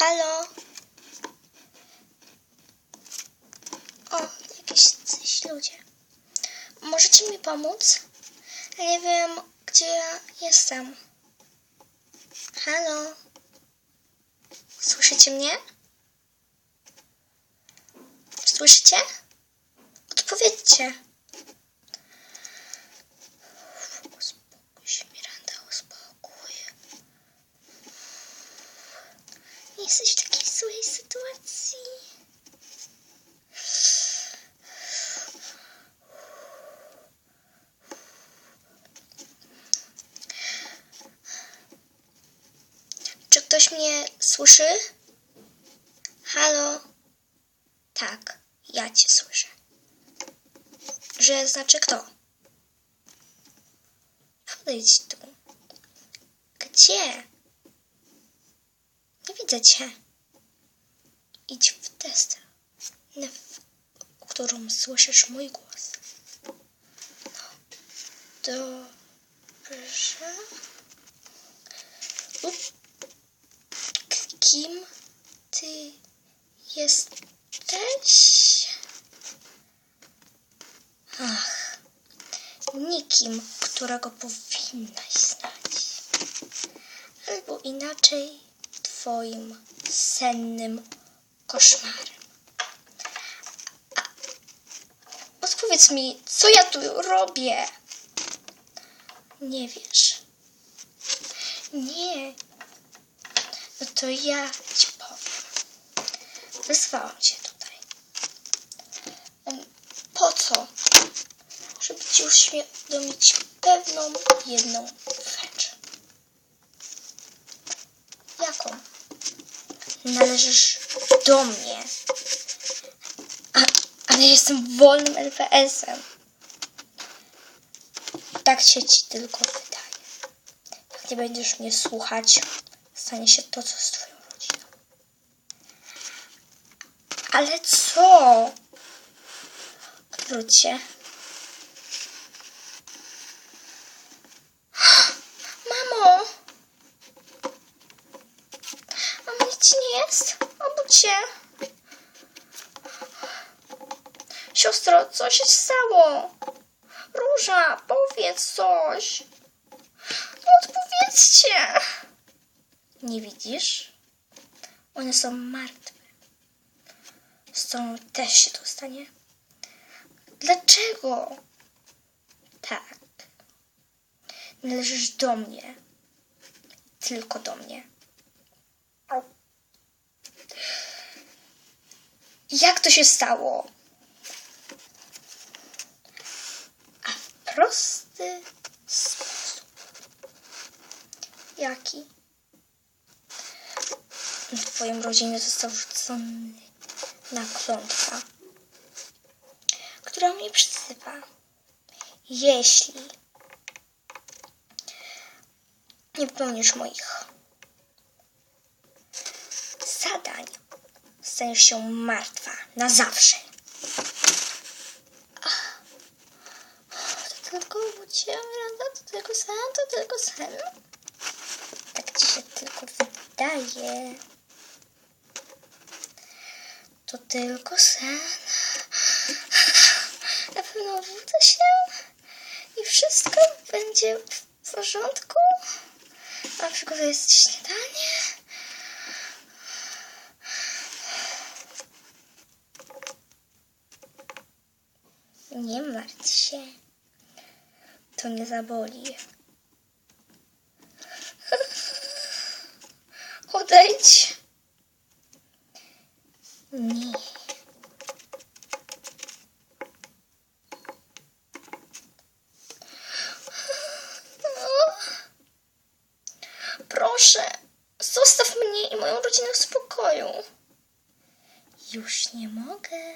Halo? O, jakieś coś ludzie. Możecie mi pomóc? Nie wiem, gdzie ja jestem. Halo? Słyszycie mnie? Słyszycie? Odpowiedzcie. Uspokój się, Miranda, uspokój. Nie jesteś w takiej złej sytuacji. Czy ktoś mnie słyszy? Halo? Tak, ja cię słyszę. Że znaczy kto? Podejdź tu. Gdzie? Nie widzę cię. Idź w test, na w którą słyszysz mój głos. Dobrze. Kim ty jesteś? Ach, nikim, którego powinnaś znać. Albo inaczej, twoim sennym koszmarem. Odpowiedz mi, co ja tu robię? Nie wiesz? Nie. No to ja ci powiem. Wysłałam cię tutaj. Po co? Żeby ci uświadomić pewną jedną Należysz do mnie. A, ale jestem wolnym LPS-em. Tak się ci tylko wydaje. Jak nie będziesz mnie słuchać, stanie się to, co z twoją rodziną. Ale co? Odwróć. Mamo! Mamo, nic ci nie jest? Obudź się. Siostro, co się stało? Róża, powiedz coś. No odpowiedzcie. Nie widzisz? One są martwe. Z tą też się to stanie. Dlaczego? Tak. Należysz do mnie. Tylko do mnie. Jak to się stało? A w prosty sposób. Jaki? W twoją rodzinę został rzucony na klątwa, która mnie przysypa. Jeśli nie wypełnisz moich staniesz się martwa na zawsze. To tylko bucie? To tylko sen, to tylko sen. Tak ci się tylko wydaje. To tylko sen. Na pewno obudzę się i wszystko będzie w porządku. A przygotuję śniadanie. Nie martw się. To nie zaboli. Odejdź. Nie. Proszę, zostaw mnie i moją rodzinę w spokoju. Już nie mogę.